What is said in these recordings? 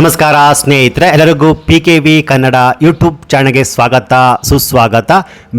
ನಮಸ್ಕಾರ ಸ್ನೇಹಿತರೆ, ಎಲ್ಲರಿಗೂ P K V Kannada YouTube ಚಾನಲ್ಗೆ ಸ್ವಾಗತ, ಸುಸ್ವಾಗತ.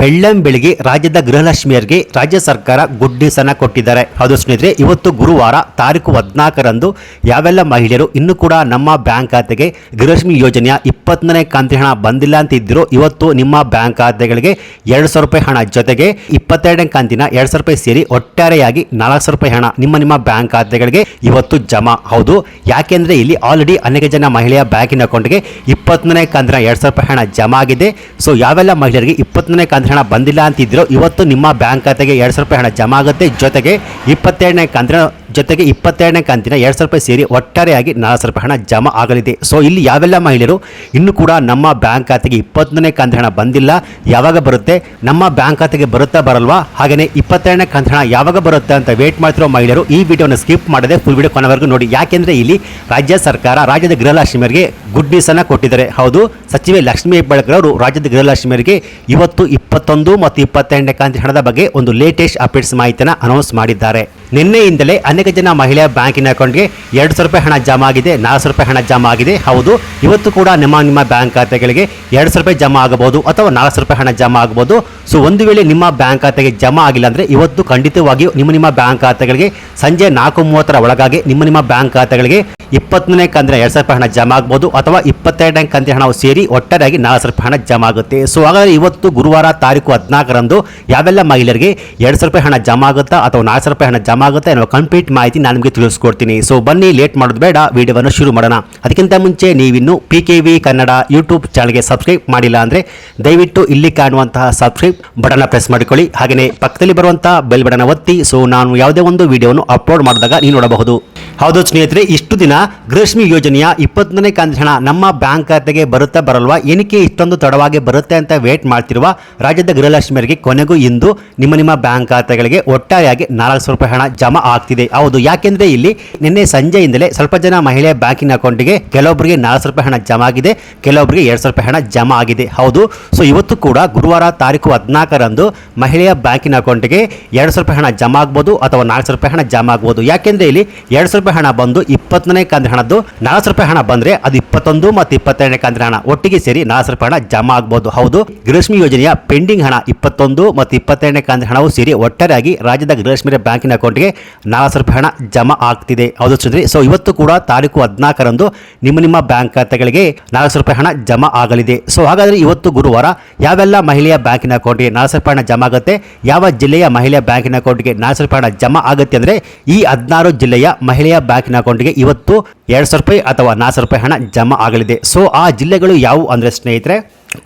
ಬೆಳ್ಳಂ ಬೆಳಿಗ್ಗೆ ರಾಜ್ಯದ ಗೃಹಲಕ್ಷ್ಮಿಯರಿಗೆ ರಾಜ್ಯ ಸರ್ಕಾರ ಗುಡ್ ಕೊಟ್ಟಿದ್ದಾರೆ. ಹೌದು ಸ್ನೇಹಿತರೆ, ಇವತ್ತು ಗುರುವಾರ ತಾರೀಕು ಹದಿನಾಲ್ಕರಂದು ಯಾವೆಲ್ಲ ಮಹಿಳೆಯರು ಇನ್ನೂ ಕೂಡ ನಮ್ಮ ಬ್ಯಾಂಕ್ ಖಾತೆಗೆ ಗೃಹಲಕ್ಷ್ಮಿ ಯೋಜನೆಯ ಇಪ್ಪತ್ತನೇ ಕಂತಿನ ಹಣ ಬಂದಿಲ್ಲ ಅಂತ ಇದ್ದರು ಇವತ್ತು ನಿಮ್ಮ ಬ್ಯಾಂಕ್ ಖಾತೆಗಳಿಗೆ ಎರಡು ಸಾವಿರ ರೂಪಾಯಿ ಹಣ ಜೊತೆಗೆ ಇಪ್ಪತ್ತೆರಡನೇ ಕಂತಿನ ಎರಡು ಸಾವಿರ ರೂಪಾಯಿ ಸೇರಿ ಒಟ್ಟಾರೆಯಾಗಿ ನಾಲ್ಕು ಸಾವಿರ ರೂಪಾಯಿ ಹಣ ನಿಮ್ಮ ನಿಮ್ಮ ಬ್ಯಾಂಕ್ ಖಾತೆಗಳಿಗೆ ಇವತ್ತು ಜಮಾ. ಹೌದು, ಯಾಕೆಂದ್ರೆ ಇಲ್ಲಿ ಆಲ್ರೆಡಿ ಅನೇಕ ಜನ ಮಹಿಳೆಯ ಬ್ಯಾಂಕಿನ ಅಕೌಂಟ್ಗೆ ಇಪ್ಪತ್ತನೇ ಕಂದ್ರ ಎರಡು ಸಾವಿರ ರೂಪಾಯಿ ಹಣ ಜಮಾ ಆಗಿದೆ ಸೊ ಯಾವೆಲ್ಲ ಮಹಿಳೆಯರಿಗೆ ಇಪ್ಪತ್ತನೇ ಕಂದ್ರ ಹಣ ಬಂದಿಲ್ಲ ಅಂತಿದ್ರು ಇವತ್ತು ನಿಮ್ಮ ಬ್ಯಾಂಕ್ ಖಾತೆಗೆ ಎರಡು ಸಾವಿರ ರೂಪಾಯಿ ಹಣ ಜಮಾ ಆಗುತ್ತೆ ಜೊತೆಗೆ ಇಪ್ಪತ್ತೆರಡನೇ ಕಂತಿನ ಜೊತೆಗೆ ಇಪ್ಪತ್ತೆರಡನೇ ಕಂತಿನ ಎರಡು ಸಾವಿರ ರೂಪಾಯಿ ಸೇರಿ ಒಟ್ಟಾರೆಯಾಗಿ ನಾಲ್ಕು ಸಾವಿರ ರೂಪಾಯಿ ಹಣ ಜಮಾ ಆಗಲಿದೆ. ಸೊ ಇಲ್ಲಿ ಯಾವೆಲ್ಲ ಮಹಿಳೆಯರು, ಇನ್ನೂ ಕೂಡ ನಮ್ಮ ಬ್ಯಾಂಕ್ ಖಾತೆಗೆ ಇಪ್ಪತ್ತೊಂದನೇ ಕಂತಿನ ಹಣ ಬಂದಿಲ್ಲ. ಯಾವಾಗ ಬರುತ್ತೆ? ನಮ್ಮ ಬ್ಯಾಂಕ್ ಖಾತೆಗೆ ಬರುತ್ತಾ ಬರಲ್ವಾ? ಹಾಗೆಯೇ ಇಪ್ಪತ್ತೆರಡನೇ ಕಂತಿನ ಹಣ ಯಾವಾಗ ಬರುತ್ತೆ ಅಂತ ವೇಟ್ ಮಾಡ್ತಿರೋ ಮಹಿಳೆಯರು ಈ ವಿಡಿಯೋನ ಸ್ಕಿಪ್ ಮಾಡದೆ ಫುಲ್ ವಿಡಿಯೋ ಕೊನೆವರೆಗೂ ನೋಡಿ. ಯಾಕೆಂದರೆ ಇಲ್ಲಿ ರಾಜ್ಯ ಸರ್ಕಾರ ರಾಜ್ಯದ ಗೃಹಲಕ್ಷ್ಮಿಯರಿಗೆ ಗುಡ್ ನ್ಯೂಸ್ ಅನ್ನ ಕೊಟ್ಟಿದ್ದಾರೆ. ಹೌದು, ಸಚಿವೆ ಲಕ್ಷ್ಮೀ ಹೆಬ್ಬಾಳ್ಕರ್ ಅವರು ರಾಜ್ಯದ ಗೃಹಲಕ್ಷ್ಮಿಯರಿಗೆ ಇವತ್ತು ಇಪ್ಪತ್ತೊಂದು ಮತ್ತು ಇಪ್ಪತ್ತೆರಡನೇ ಕಂತಿನ ಹಣದ ಬಗ್ಗೆ ಒಂದು ಲೇಟೆಸ್ಟ್ ಅಪ್ಡೇಟ್ಸ್ ಮಾಹಿತಿಯನ್ನು ಅನೌನ್ಸ್ ಮಾಡಿದ್ದಾರೆ. ನಿನ್ನೆಯಿಂದಲೇ ಅನೇಕ ಜನ ಮಹಿಳೆಯ ಬ್ಯಾಂಕಿನ ಅಕೌಂಟ್ಗೆ ಎರಡು ಸಾವಿರ ರೂಪಾಯಿ ಹಣ ಜಮಾ ಆಗಿದೆ, ನಾಲ್ಕು ಸಾವಿರ ರೂಪಾಯಿ ಹಣ ಜಮಾ ಆಗಿದೆ. ಹೌದು, ಇವತ್ತು ಕೂಡ ನಿಮ್ಮ ನಿಮ್ಮ ಬ್ಯಾಂಕ್ ಖಾತೆಗಳಿಗೆ ಎರಡು ಸಾವಿರ ರೂಪಾಯಿ ಜಮಾ ಆಗಬಹುದು ಅಥವಾ ನಾಲ್ಕು ಸಾವಿರ ರೂಪಾಯಿ ಹಣ ಜಮಾ ಆಗಬಹುದು. ಸೊ ಒಂದು ವೇಳೆ ನಿಮ್ಮ ಬ್ಯಾಂಕ್ ಖಾತೆಗೆ ಜಮಾ ಆಗಿಲ್ಲ ಅಂದರೆ ಇವತ್ತು ಖಂಡಿತವಾಗಿಯೂ ನಿಮ್ಮ ನಿಮ್ಮ ಬ್ಯಾಂಕ್ ಖಾತೆಗಳಿಗೆ ಸಂಜೆ ನಾಲ್ಕು ಮೂವತ್ತರ ಒಳಗಾಗಿ ನಿಮ್ಮ ನಿಮ್ಮ ಬ್ಯಾಂಕ್ ಖಾತೆಗಳಿಗೆ ಇಪ್ಪತ್ತನೇ ಕಂತಿನ ಎರಡು ಸಾವಿರ ರೂಪಾಯಿ ಹಣ ಜಮಾ ಆಗ್ಬೋದು ಅಥವಾ ಇಪ್ಪತ್ತೆರಡನೇ ಕಂತಿನ ಹಣ ಸೇರಿ ಒಟ್ಟಾರೆಯಾಗಿ ನಾಲ್ಕು ಸಾವಿರ ರೂಪಾಯಿ ಹಣ ಜಮಾ ಆಗುತ್ತೆ. ಸೊ ಹಾಗಾದರೆ ಇವತ್ತು ಗುರುವಾರ ತಾರೀಕು ಹದಿನಾಲ್ಕರಂದು ಯಾವೆಲ್ಲ ಮಹಿಳೆಯರಿಗೆ ಎರಡು ಸಾವಿರ ರೂಪಾಯಿ ಹಣ ಜಮಾ ಆಗುತ್ತಾ ಅಥವಾ ನಾಲ್ಕು ಸಾವಿರ ರೂಪಾಯಿ ಹಣ ಜಮಾ ಆಗುತ್ತೆ ಅನ್ನೋ ಕಂಪ್ಲೀಟ್ ಮಾಹಿತಿ ನಾನು ನಿಮಗೆ ತಿಳಿಸ್ಕೊಡ್ತೀನಿ. ಸೊ ಬನ್ನಿ ಲೇಟ್ ಮಾಡೋದು ಬೇಡ, ವಿಡಿಯೋವನ್ನು ಶುರು ಮಾಡೋಣ. ಅದಕ್ಕಿಂತ ಮುಂಚೆ ನೀವಿನ್ನು P K V Kannada YouTube ಚಾನಲ್ಗೆ ಸಬ್ಸ್ಕ್ರೈಬ್ ಮಾಡಿಲ್ಲ ಅಂದರೆ ದಯವಿಟ್ಟು ಇಲ್ಲಿ ಕಾಣುವಂತಹ ಸಬ್ಸ್ಕ್ರೈಬ್ ಬಟನ್ನ ಪ್ರೆಸ್ ಮಾಡಿಕೊಳ್ಳಿ. ಹಾಗೆಯೇ ಪಕ್ಕದಲ್ಲಿ ಬರುವಂತಹ ಬೆಲ್ ಬಟನ್ ಒತ್ತಿ. ಸೊ ನಾನು ಯಾವುದೇ ಒಂದು ವಿಡಿಯೋವನ್ನು ಅಪ್ಲೋಡ್ ಮಾಡಿದಾಗ ನೀವು ನೋಡಬಹುದು. ಹೌದು ಸ್ನೇಹಿತರೆ, ಇಷ್ಟು ದಿನ ಗೃಹಶ್ಮಿ ಯೋಜನೆಯ ಇಪ್ಪತ್ತನೇ ಕಂತಿನ ಹಣ ನಮ್ಮ ಬ್ಯಾಂಕ್ ಖಾತೆಗೆ ಬರುತ್ತಾ ಬರಲ್ವಾ? ಏನಕ್ಕೆ ಇಷ್ಟೊಂದು ತಡವಾಗಿ ಬರುತ್ತೆ ಅಂತ ವೇಟ್ ಮಾಡ್ತಿರುವ ರಾಜ್ಯದ ಗೃಹಲಕ್ಷ್ಮಿಯರಿಗೆ ಕೊನೆಗೂ ಇಂದು ನಿಮ್ಮ ನಿಮ್ಮ ಬ್ಯಾಂಕ್ ಖಾತೆಗಳಿಗೆ ಒಟ್ಟಾರೆಯಾಗಿ ನಾಲ್ಕು ಸಾವಿರ ರೂಪಾಯಿ ಹಣ ಜಮಾ ಆಗ್ತಿದೆ. ಹೌದು, ಯಾಕೆಂದ್ರೆ ಇಲ್ಲಿ ನಿನ್ನೆ ಸಂಜೆಯಿಂದಲೇ ಸ್ವಲ್ಪ ಜನ ಮಹಿಳೆಯ ಬ್ಯಾಂಕಿನ ಅಕೌಂಟಿಗೆ ಕೆಲವೊಬ್ಬರಿಗೆ ನಾಲ್ಕು ಸಾವಿರ ರೂಪಾಯಿ ಹಣ ಜಮಾ ಆಗಿದೆ ಕೆಲವೊಬ್ಬರಿಗೆ ಎರಡು ಸಾವಿರ ರೂಪಾಯಿ ಹಣ ಜಮಾ ಆಗಿದೆ. ಹೌದು ಸೊ ಇವತ್ತು ಕೂಡ ಗುರುವಾರ ತಾರೀಕು ಹದಿನಾಲ್ಕರಂದು ಮಹಿಳೆಯ ಬ್ಯಾಂಕಿನ ಅಕೌಂಟಿಗೆ ಎರಡು ಸಾವಿರ ರೂಪಾಯಿ ಹಣ ಜಮಾ ಆಗ್ಬೋದು ಅಥವಾ ನಾಲ್ಕು ಸಾವಿರ ರೂಪಾಯಿ ಹಣ ಜಮಾ ಆಗ್ಬೋದು. ಯಾಕೆಂದ್ರೆ ಇಲ್ಲಿ ಎರಡು ಸಾವಿರ ರೂಪಾಯಿ ಹಣ ಬಂದು ಇಪ್ಪತ್ತನೇ ಕಂದ ಹಣದ್ದು ನಾಲ್ಕು ರೂಪಾಯಿ ಹಣ ಬಂದ್ರೆ ಅದು ಇಪ್ಪತ್ತೊಂದು ಮತ್ತು ಇಪ್ಪತ್ತೆರಡನೇ ಕಂತಿನ ಹಣ ಒಟ್ಟಿಗೆ ಸೇರಿ ನಾಲ್ಕು ರೂಪಾಯಿ ಹಣ ಜಮಾ ಆಗ್ಬೋದು. ಹೌದು, ಗೃಹಲಕ್ಷ್ಮಿ ಯೋಜನೆಯ ಪೆಂಡಿಂಗ್ ಹಣ ಇಪ್ಪತ್ತೊಂದು ಮತ್ತು ಇಪ್ಪತ್ತೆರಡನೇ ಕಂದ ಹಣವು ಸೇರಿ ಒಟ್ಟಾರೆಯಾಗಿ ರಾಜ್ಯದ ಗೃಹಲಕ್ಷ್ಮಿ ಬ್ಯಾಂಕಿನ ಅಕೌಂಟ್ಗೆ ನಾಲ್ಕು ರೂಪಾಯಿ ಹಣ ಜಮಾ ಆಗ್ತಿದೆ. ಹೌದು ಚಂದ್ರಿ ಸೊ ಇವತ್ತು ಕೂಡ ತಾರೀಕು ಹದಿನಾಲ್ಕರಂದು ನಿಮ್ಮ ನಿಮ್ಮ ಬ್ಯಾಂಕ್ ಖಾತೆಗಳಿಗೆ ನಾಲ್ಕು ರೂಪಾಯಿ ಹಣ ಜಮಾ ಆಗಲಿದೆ. ಸೊ ಹಾಗಾದರೆ ಇವತ್ತು ಗುರುವಾರ ಯಾವೆಲ್ಲ ಮಹಿಳೆಯ ಬ್ಯಾಂಕಿನ ಅಕೌಂಟ್ಗೆ ನಾಲ್ಕು ರೂಪಾಯಿ ಹಣ ಜಮಾ ಆಗುತ್ತೆ, ಯಾವ ಜಿಲ್ಲೆಯ ಮಹಿಳೆಯ ಬ್ಯಾಂಕಿನ ಅಕೌಂಟ್ಗೆ ನಾಲ್ಕು ರೂಪಾಯಿ ಹಣ ಜಮಾ ಆಗುತ್ತೆ ಅಂದರೆ ಈ ಹದಿನಾರು ಜಿಲ್ಲೆಯ ಮಹಿಳೆಯ ಬ್ಯಾಂಕಿನ ಅಕೌಂಟ್ಗೆ ಇವತ್ತು ಎರಡು ಸಾವಿರ ರೂಪಾಯಿ ಅಥವಾ ನಾಲ್ಕು ಸಾವಿರ ರೂಪಾಯಿ ಹಣ ಜಮಾ ಆಗಲಿದೆ. ಸೊ ಆ ಜಿಲ್ಲೆಗಳು ಯಾವುವು ಅಂದರೆ ಸ್ನೇಹಿತರೆ,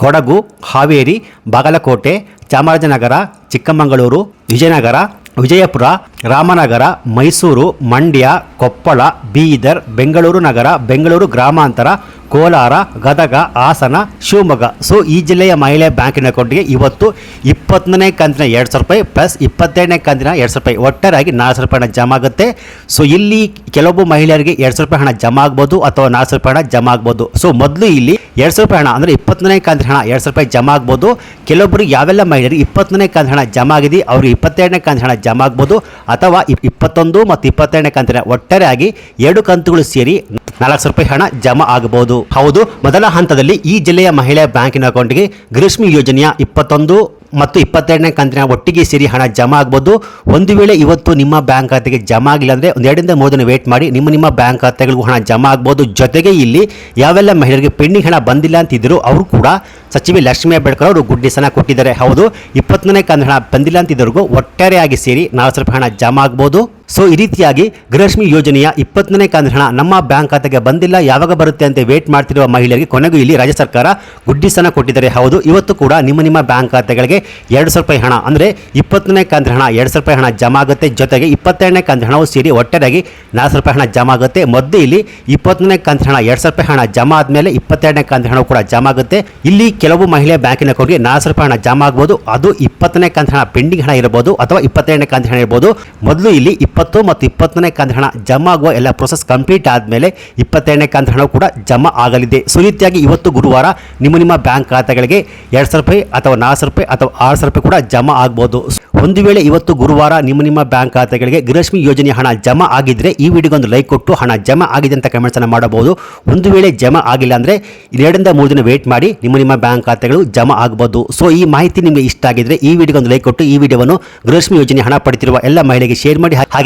ಕೊಡಗು, ಹಾವೇರಿ, ಬಾಗಲಕೋಟೆ, ಚಾಮರಾಜನಗರ, ಚಿಕ್ಕಮಗಳೂರು, ವಿಜಯನಗರ, ವಿಜಯಪುರ ರಾಮನಗರ, ಮೈಸೂರು, ಮಂಡ್ಯ, ಕೊಪ್ಪಳ, ಬೀದರ್, ಬೆಂಗಳೂರು ನಗರ, ಬೆಂಗಳೂರು ಗ್ರಾಮಾಂತರ, ಕೋಲಾರ, ಗದಗ, ಹಾಸನ, ಶಿವಮೊಗ್ಗ. ಸೊ ಈ ಜಿಲ್ಲೆಯ ಮಹಿಳೆ ಬ್ಯಾಂಕಿನ ಅಕೌಂಟ್ಗೆ ಇವತ್ತು ಇಪ್ಪತ್ತನೇ ಕಂತಿನ ಎರಡು ಸಾವಿರ ರೂಪಾಯಿ ಪ್ಲಸ್ ಇಪ್ಪತ್ತೆರಡನೇ ಕಂತಿನ ಎರಡು ಸಾವಿರ ರೂಪಾಯಿ. ಒಟ್ಟಾರಾಗಿ ನಾಲ್ಕು ಸಾವಿರ ರೂಪಾಯಿ ಹಣ ಜಮಾ ಆಗುತ್ತೆ. ಸೊ ಇಲ್ಲಿ ಕೆಲವೊಬ್ಬ ಮಹಿಳೆಯರಿಗೆ ಎರಡು ಸಾವಿರ ರೂಪಾಯಿ ಹಣ ಜಮಾ ಆಗ್ಬೋದು ಅಥವಾ ನಾಲ್ಕು ಸಾವಿರ ರೂಪಾಯಿ ಹಣ ಜಮಾ ಆಗ್ಬೋದು. ಸೊ ಮೊದಲು ಇಲ್ಲಿ ಎರಡು ಸಾವಿರ ರೂಪಾಯಿ ಹಣ ಅಂದರೆ ಇಪ್ಪತ್ತನೇ ಕಂತಿನ ಹಣ ಎರಡು ಸಾವಿರ ರೂಪಾಯಿ ಜಮಾ ಆಗ್ಬೋದು. ಕೆಲವೊಬ್ಬರಿಗೆ ಯಾವೆಲ್ಲ ಮಹಿಳೆಯರಿಗೆ ಇಪ್ಪತ್ತನೇ ಕಂತಿನ ಹಣ ಜಮಾ ಆಗಿದೆ, ಅವ್ರಿಗೆ ಇಪ್ಪತ್ತೆರಡನೇ ಕಂತಿನ ಹಣ ಜಮಾ ಆಗ್ಬೋದು. ಅಥವಾ ಇಪ್- ಇಪ್ಪತ್ತೊಂದು ಮತ್ತು ಇಪ್ಪತ್ತೆರಡನೇ ಕಂತಿನ ಒಟ್ಟಾರೆಯಾಗಿ ಎರಡು ಕಂತುಗಳು ಸೇರಿ ನಾಲ್ಕು ರೂಪಾಯಿ ಹಣ ಜಮಾ ಆಗಬಹುದು ಹೌದು, ಮೊದಲ ಹಂತದಲ್ಲಿ ಈ ಜಿಲ್ಲೆಯ ಮಹಿಳೆಯ ಬ್ಯಾಂಕಿನ ಅಕೌಂಟ್ಗೆ ಗ್ರೀಷ್ಮಿ ಯೋಜನೆಯ ಇಪ್ಪತ್ತೊಂದು ಮತ್ತು ಇಪ್ಪತ್ತೆರಡನೇ ಕಂತಿನ ಒಟ್ಟಿಗೆ ಸೇರಿ ಹಣ ಜಮಾ ಆಗ್ಬೋದು. ಒಂದು ವೇಳೆ ಇವತ್ತು ನಿಮ್ಮ ಬ್ಯಾಂಕ್ ಖಾತೆಗೆ ಜಮಾ ಆಗಿಲ್ಲ ಅಂದರೆ ಒಂದೆರಡರಿಂದ ಮೂರು ದಿನ ವೇಟ್ ಮಾಡಿ ನಿಮ್ಮ ನಿಮ್ಮ ಬ್ಯಾಂಕ್ ಖಾತೆಗಳಿಗೂ ಹಣ ಜಮಾ ಆಗ್ಬೋದು. ಜೊತೆಗೆ ಇಲ್ಲಿ ಯಾವೆಲ್ಲ ಮಹಿಳೆಯರಿಗೆ ಪೆಂಡಿಂಗ್ ಹಣ ಬಂದಿಲ್ಲ ಅಂತಿದ್ದರು ಅವರು ಕೂಡ ಸಚಿವೆ ಲಕ್ಷ್ಮೀ ಅಂಬೇಡ್ಕರ್ ಅವರು ಗುಡ್ ನ್ಯೂಸ್ ಕೊಟ್ಟಿದ್ದಾರೆ. ಹೌದು ಇಪ್ಪತ್ತನೇ ಕಂತಿನ ಹಣ ಬಂದಿಲ್ಲ ಅಂತಿದ್ದವ್ರಿಗೂ ಒಟ್ಟಾರೆಯಾಗಿ ಸೇರಿ ನಾಲ್ಕು ಸಾವಿರ ರೂಪಾಯಿ ಹಣ ಜಮಾ ಆಗ್ಬೋದು. ಸೊ ಈ ರೀತಿಯಾಗಿ ಗೃಹಲಕ್ಷ್ಮಿ ಯೋಜನೆಯ ಇಪ್ಪತ್ತನೇ ಕಂತು ಹಣ ನಮ್ಮ ಬ್ಯಾಂಕ್ ಖಾತೆಗೆ ಬಂದಿಲ್ಲ, ಯಾವಾಗ ಬರುತ್ತೆ ಅಂತ ವೇಟ್ ಮಾಡ್ತಿರುವ ಮಹಿಳೆಯರಿಗೆ ಕೊನೆಗೂ ಇಲ್ಲಿ ರಾಜ್ಯ ಸರ್ಕಾರ ಗುಡ್ಡಿಸನ್ನು ಕೊಟ್ಟಿದ್ದಾರೆ. ಹೌದು, ಇವತ್ತು ಕೂಡ ನಿಮ್ಮ ನಿಮ್ಮ ಬ್ಯಾಂಕ್ ಖಾತೆಗಳಿಗೆ ಎರಡು ಸಾವಿರ ರೂಪಾಯಿ ಹಣ, ಅಂದರೆ ಇಪ್ಪತ್ತನೇ ಕಂತು ಹಣ ಎರಡು ಸಾವಿರ ರೂಪಾಯಿ ಹಣ ಜಮಾ ಆಗುತ್ತೆ. ಜೊತೆಗೆ ಇಪ್ಪತ್ತೆರಡನೇ ಕಂತು ಹಣವು ಸೇರಿ ಒಟ್ಟಾರೆಯಾಗಿ ನಾಲ್ಕು ರೂಪಾಯಿ ಹಣ ಜಮಾ ಆಗುತ್ತೆ. ಮೊದಲು ಇಲ್ಲಿ ಇಪ್ಪತ್ತನೇ ಕಂತು ಹಣ ಎರಡು ಸಾವಿರ ರೂಪಾಯಿ ಹಣ ಜಮಾ ಆದಮೇಲೆ ಇಪ್ಪತ್ತೆರಡನೇ ಕಂತು ಹಣ ಕೂಡ ಜಮಾ ಆಗುತ್ತೆ. ಇಲ್ಲಿ ಕೆಲವು ಮಹಿಳೆ ಬ್ಯಾಂಕಿನ ಅಕೌಂಟ್ಗೆ ನಾಲ್ಕು ಸಾವಿರ ರೂಪಾಯಿ ಹಣ ಜಮಾ ಆಗ್ಬೋದು. ಅದು ಇಪ್ಪತ್ತನೇ ಕಂತು ಹಣ ಪೆಂಡಿಂಗ್ ಹಣ ಇರಬಹುದು ಅಥವಾ ಇಪ್ಪತ್ತೆರಡನೇ ಕಂತು ಹಣ ಇರಬಹುದು ಮೊದಲು ಇಲ್ಲಿ ಇಪ್ಪತ್ತು ಇಪ್ಪತ್ತು ಮತ್ತು ಇಪ್ಪತ್ತನೇ ಕಂತು ಹಣ ಜಮಾ ಆಗುವ ಎಲ್ಲ ಪ್ರೊಸೆಸ್ ಕಂಪ್ಲೀಟ್ ಆದಮೇಲೆ ಇಪ್ಪತ್ತೆರಡನೇ ಕಂತು ಹಣ ಕೂಡ ಜಮಾ ಆಗಲಿದೆ. ಸೊ ರೀತಿಯಾಗಿ ಇವತ್ತು ಗುರುವಾರ ನಿಮ್ಮ ನಿಮ್ಮ ಬ್ಯಾಂಕ್ ಖಾತೆಗಳಿಗೆ ಎರಡು ಸಾವಿರ ರೂಪಾಯಿ ಅಥವಾ ನಾಲ್ಕು ಸಾವಿರ ರೂಪಾಯಿ ಅಥವಾ ಆರು ಸಾವಿರ ರೂಪಾಯಿ ಕೂಡ ಜಮಾ ಆಗ್ಬೋದು. ಒಂದು ವೇಳೆ ಇವತ್ತು ಗುರುವಾರ ನಿಮ್ಮ ನಿಮ್ಮ ಬ್ಯಾಂಕ್ ಖಾತೆಗಳಿಗೆ ಗೃಹಲಕ್ಷ್ಮಿ ಯೋಜನೆ ಹಣ ಜಮಾ ಆಗಿದ್ರೆ ಈ ವಿಡಿಯೋಗೆ ಒಂದು ಲೈಕ್ ಕೊಟ್ಟು ಹಣ ಜಮಾ ಆಗಿದೆ ಅಂತ ಕಮೆಂಟ್ಸ್ ಅನ್ನು ಮಾಡಬಹುದು. ಒಂದು ವೇಳೆ ಜಮಾ ಆಗಿಲ್ಲ ಅಂದ್ರೆ ಎರಡರಿಂದ ಮೂರು ದಿನ ವೇಟ್ ಮಾಡಿ ನಿಮ್ಮ ನಿಮ್ಮ ಬ್ಯಾಂಕ್ ಖಾತೆಗಳು ಜಮಾ ಆಗಬಹುದು ಸೊ ಈ ಮಾಹಿತಿ ನಿಮಗೆ ಇಷ್ಟ ಆಗಿದ್ರೆ ಈ ವಿಡಿಯೋಗೆ ಒಂದು ಲೈಕ್ ಕೊಟ್ಟು ಈ ವಿಡಿಯೋವನ್ನು ಗೃಹಲಕ್ಷ್ಮಿ ಯೋಜನೆ ಹಣ ಪಡೆದಿರುವ ಎಲ್ಲ ಮಹಿಳೆಗೆ ಶೇರ್ ಮಾಡಿ.